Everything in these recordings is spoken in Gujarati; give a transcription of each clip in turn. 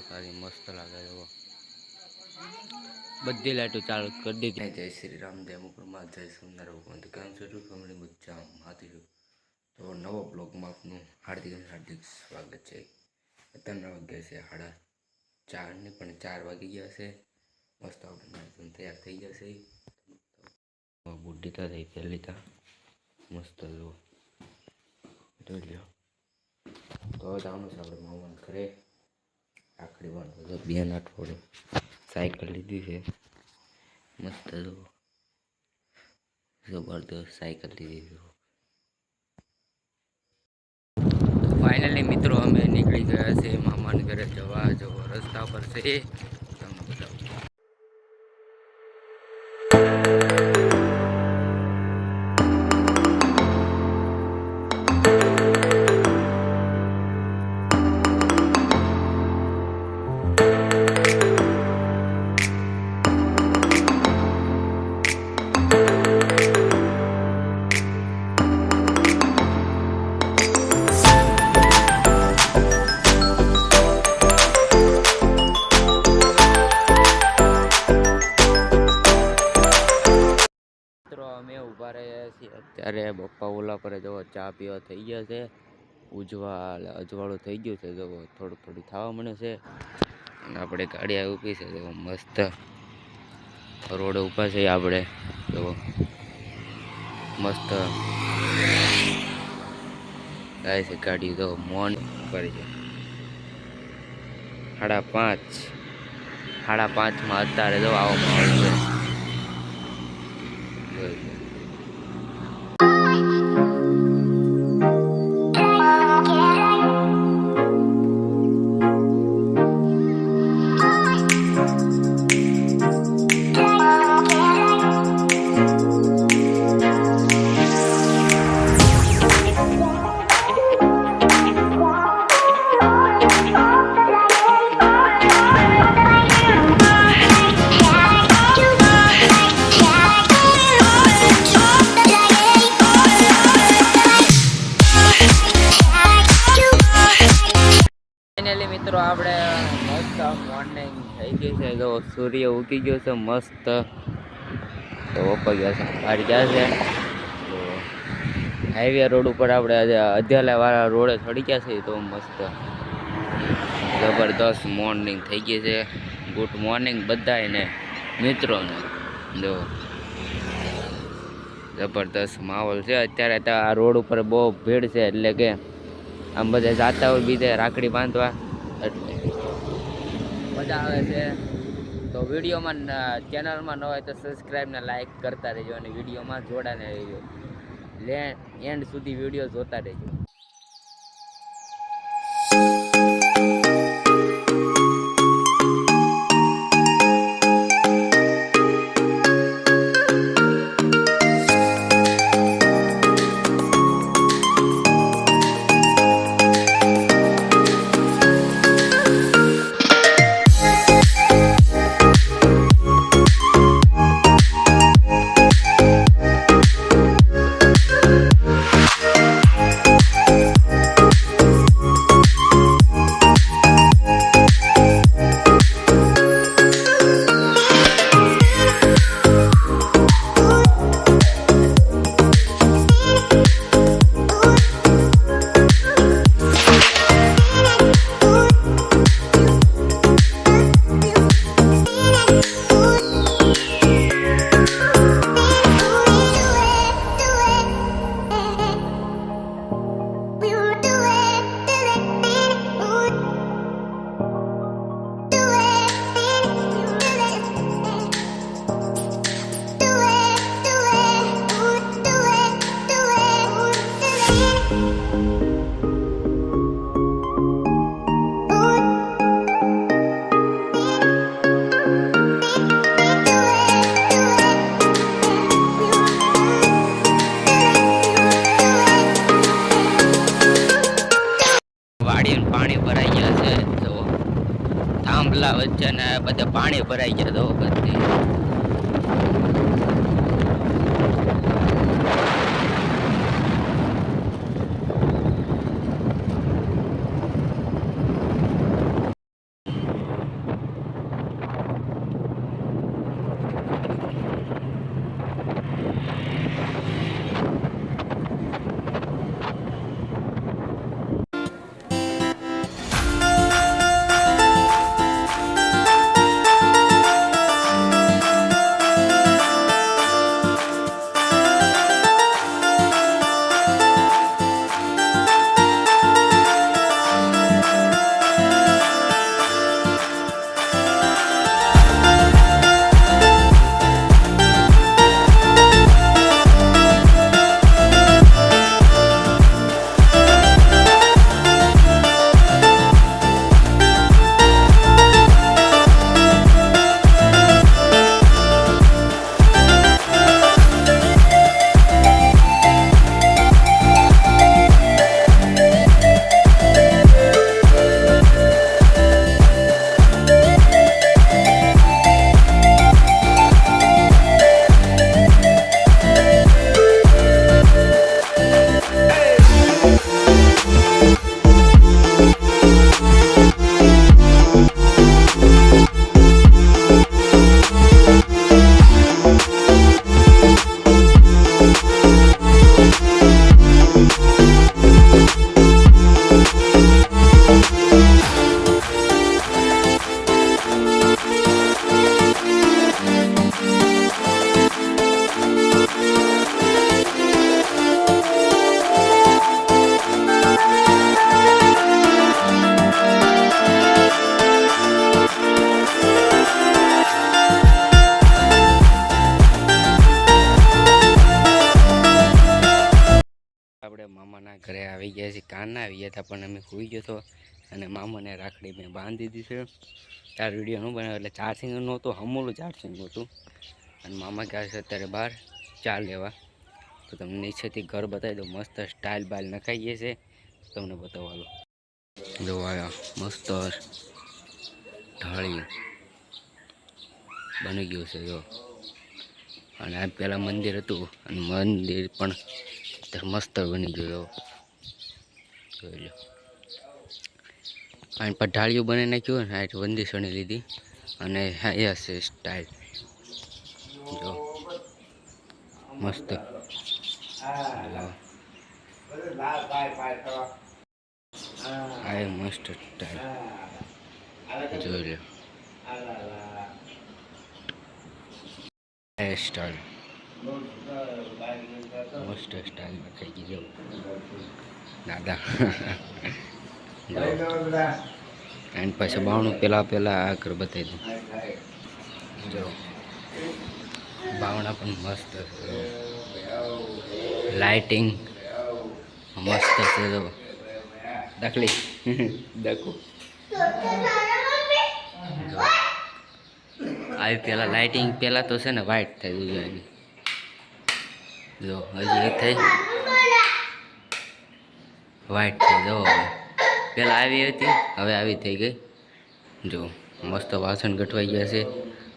ખાલી મસ્ત લાગે એવો બધી લાઈટો ચાલુ કરી દીધી. જય શ્રી રામ જય મુકુરમાં જય સુંદર ભગવાન કેમ છો છું? ફેમિલી મજા હાથી છું. તો નવો બ્લોગમાં આપનું હાર્દિક હાર્દિક સ્વાગત છે. ત્રણ વાગ્યા છે, સાડા ચારની પણ ચાર વાગી ગયા છે. મસ્ત આપણે તૈયાર થઈ ગયા છે. બુદ્ધિતા થઈ પહેલી તા. મસ્ત જો જોઈ તો જવાનું છે આપણે મામાને ઘરે. બાંધો તો બેન અઠવાડિયું સાયકલ લીધી છે. મસ્ત જબરદસ્ત સાયકલ લીધી છે. ફાઇનલી મિત્રો અમે નીકળી ગયા છે મામાને ઘરે જવા જવો રસ્તા પર છે. તમને બતાવું છીએ અત્યારે બપ્પા ઓલા પર જવો ચા પીવા થઈ ગયા છે. ઉજવા અજવાળું થઈ ગયું છે જવો થોડું થોડું થવા મળે છે. અને આપણે ગાડી આવી ઊભી છે જવો મસ્ત રોડ ઊભા છે આપણે જો મસ્ત જાય છે ગાડી તો મોન કરી છે. સાડા પાંચ, સાડા પાંચમાં અત્યારે જવો આવો માહોલ છે. મોર્નિંગ થઈ ગઈ છે તો સૂર્ય ઉગી ગયો છે મસ્ત. તો ઓપા ગયા છે, બહાર ગયા છે. તો હાઈવે રોડ ઉપર આપણે આજે અધ્યાલયવાળા રોડે ચડી ગયા છે તો મસ્ત. જબરદસ્ત મોર્નિંગ થઈ ગઈ છે. ગુડ મોર્નિંગ બધાને મિત્રોને. જો. જબરદસ્ત માહોલ છે. અત્યારે તો આ રોડ ઉપર બહુ ભીડ છે, એટલે કે આમ બધા જાતા હોય બીજે રાખડી બાંધવા. એટલે મજા આવે છે. તો વિડીયોમાં ચેનલમાં ન હોય તો સબસ્ક્રાઈબ ને લાઈક કરતા રહેજો અને વિડીયોમાં જોડાને રહેજો. લે એન્ડ સુધી વીડિયો જોતા રહેજો. થાંભલા વચ્ચે ને બધે પાણી ભરાઈ ગયા તો હતા પણ અમે સુઈ ગયો હતો અને મામાને રાખડી મેં બાંધી દીધી છે. તાર વીડિયો ન બનાવ્યો એટલે ચાર્જિંગ નહોતું હમુલું ચાર્જિંગ હતું. અને મામા ગયા છે અત્યારે બહાર, ચા લેવા. તો તમને નીચેથી ઘર બતાવી દો મસ્ત સ્ટાઇલ બાઇલ નખાઈએ છે. તમને બતાવવાનો. જો આયા મસ્ત ઢાળી બની ગયું છે, જો. અને આ પહેલાં મંદિર હતું, અને મંદિર પણ મસ્ત બની ગયું જોઈ લો અને પઢાળીઓ બની નાખ્યું ને, આ વંદી સણી લીધી. અને એ સ્ટાઇલ જો. મસ્ત. આ મસ્ત સ્ટાઇલ જોઈ લો સ્ટાઇલ મસ્ત સ્ટાઇલ થઈ ગઈ જવું દાદા. એન્ડ પછી બાવણું પહેલાં પહેલાં આ આગળ બતાવી દઉં. જો. બાવણા પણ મસ્ત લાઇટિંગ મસ્ત છે, જો. દાખલી. દાખો. આવી પહેલાં લાઇટિંગ પહેલાં તો છે ને વ્હાઈટ થઈ ગયું એની. જો, હજી એક થઈ વ્હાઈટ થઈ જો હવે. પહેલાં આવી હતી, હવે આવી થઈ ગઈ. જો, મસ્ત વાસણ ગઠવાઈ ગયા છે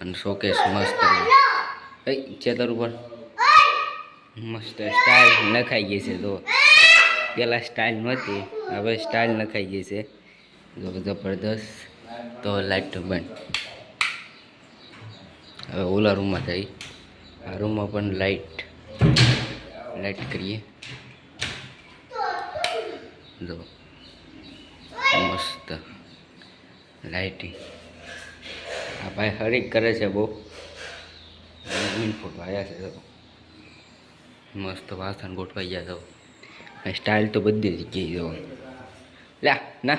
અને શોકેસ મસ્ત ચેતર ઉપર. મસ્ત સ્ટાઇલ નખાઈ ગઈ છે, જો. પહેલાં સ્ટાઇલ નહોતી, હવે સ્ટાઇલ નખાઈ ગઈ છે. જો, જબરદસ્ત. તો લાઈટ બંધ. હવે ઓલા રૂમમાં થઈ આ રૂમમાં પણ લાઈટ લાઈટ કરીએ જો મસ્ત લાઇટિંગ આ ભાઈ હરીક કરે છે બહુ। ફોટો આવ્યા છે મસ્ત વાસણ ગોઠવાઈ ગયા તો। સ્ટાઇલ તો બધી જગ્યાએ જો। લ્યા, ના।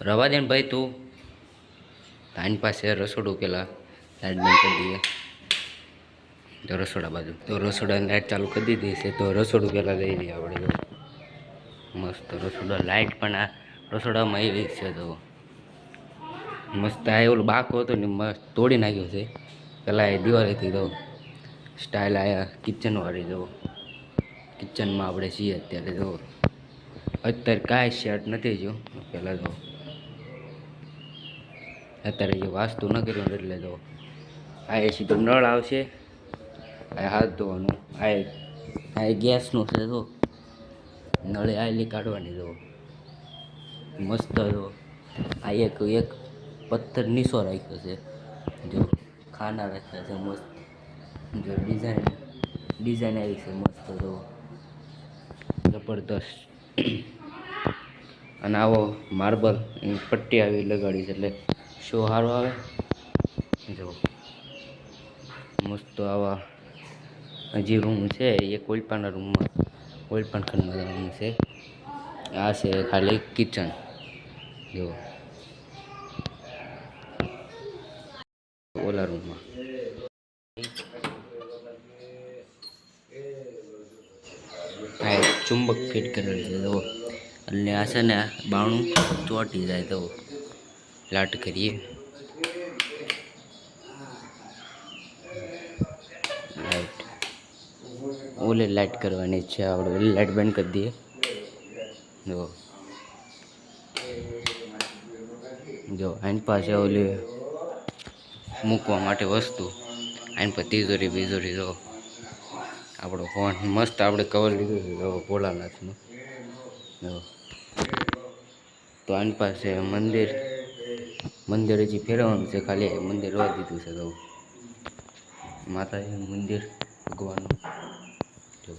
રવા દે ને ભાઈ તું। તાની પાસે રસોડું પેલા। લાઇટ કરી દઈએ। તો રસોડા બાજુ. તો રસોડાની લાઇટ ચાલુ કરી દીધી છે. તો રસોડું પહેલાં લઈ લઈએ આપણે જો. મસ્ત રસોડા લાઇટ પણ આ રસોડામાં એવી છે તો. મસ્ત આ એવું બાકો હતો ને મસ્ત તોડી નાખ્યો છે. પહેલાં એ દિવાળીથી તો સ્ટાઇલ આવ્યા કિચનવાળી જો. કિચનમાં આપણે છીએ અત્યારે જો. અત્યારે કાંઈ શર્ટ નથી જો પહેલાં જો. અત્યારે જે વાસ્તુ ન કર્યું એટલે જો. આ એ સીધો નળ આવશે. આ હાથ ધોવાનું આ આ ગેસનું છે જો. નળે આયલી કાઢવાની જો. મસ્ત જો. આ એક એક પથ્થર નીસો રાખ્યો છે. જો ખાના રાખ્યા છે મસ્ત. જો ડિઝાઇન ડિઝાઇન આવી છે મસ્ત જો. જબરદસ્ત. અને આવો માર્બલ પટ્ટી આવી લગાડી છે એટલે શો સારો આવે. જો. મસ્ત આવા હજી રૂમ છે, એ કોઈપાના રૂમમાં કોઈ પણ ખંડમાં રૂમ છે. આ છે ખાલી કિચન જો ઓલા રૂમમાં હા ચુંબક ફિટ કરેલ છે તો એટલે આ છે ને બાણું ચોંટી જાય તો લાટ કરીએ લાઈટ ઓલી લાઇટ કરવાની છે આપણે ઓલી લાઈટ બંધ કરી દઈએ. જો. જો, આની પાસે ઓલી મૂકવા માટે વસ્તુ. આની પર તિજોરી, બીજોરી, જો. આપણો ફોન મસ્ત આપણે કવર લીધું છે, જો, ભોળાનાથનું. જો. તો આની પાસે મંદિર મંદિર હજી ફેરવવાનું છે, ખાલી મંદિર રોવા દીધું છે તો માતાજીનું મંદિર, ભગવાનનું. જો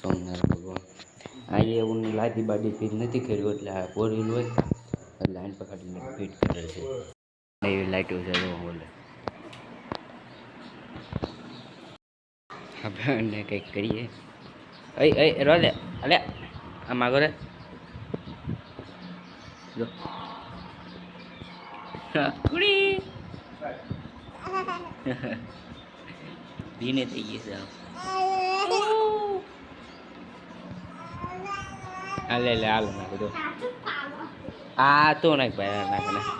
સોમનાથ ભગવાન. એ એવું લાદી બાદી ફીટ નથી કર્યું એટલે આ ફોર વ્હીલ હોય એટલે લાઈન પર કાઢીને ફીટ કરે છે. એવી લાઈટો છે જો બોલે. આપણે કંઈક કરીએ. અઈ અઈ રો લે અલે આ માગો રે. જો. કુડી. ભીને થઈ ગઈ છે લે લે હાલ નાખ બધું આ તો નાખ ભાઈ નાખ નાખ.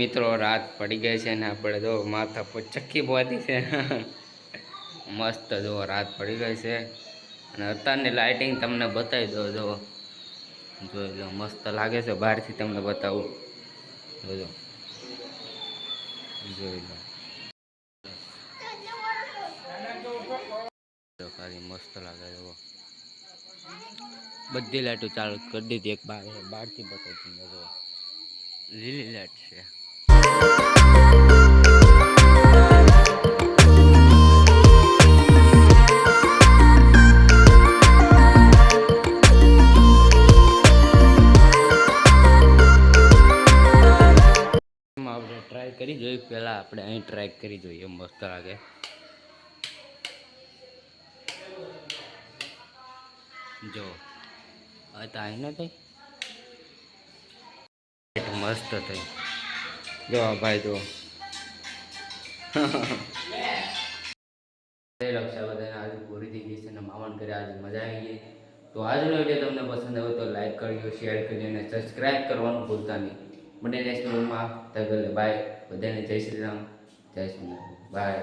મિત્રો, રાત પડી ગઈ છે ને આપણે જો માથા પર ચક્કી બોતી છે. મસ્ત જો, રાત પડી ગઈ છે. અને અત્યારની લાઇટિંગ તમને બતાવી દો જો. જોઈ લો, મસ્ત લાગે છે, બહારથી તમને બતાવું. જોજો જોઈ લો જો ખાલી મસ્ત લાગે છે બધી લાઈટો ચાલુ કરી દીધી. એક બાર બહારથી બતાવું તમને લીલી લાઈટ છે. આપણે ટ્રાય કરી જોઈએ પહેલાં આપણે અહીં ટ્રાય કરી જોઈએ, મસ્ત લાગે. જો. આ એને થઈ મસ્ત થઈ. જો ભાઈ આજે પૂરી થઈ ગઈ છે અને મામાન ઘરે આજે મજા આવી ગઈ. તો આજનો વીડિયો તમને પસંદ આવ્યો તો લાઈક કરજો શેર કરજો અને સબસ્ક્રાઈબ કરવાનું ભૂલતા નહીં. મને નેક્સ્ટ વિડીયોમાં તગલે બાય બધાને જય શ્રી રામ, જય શ્રી રામ. બાય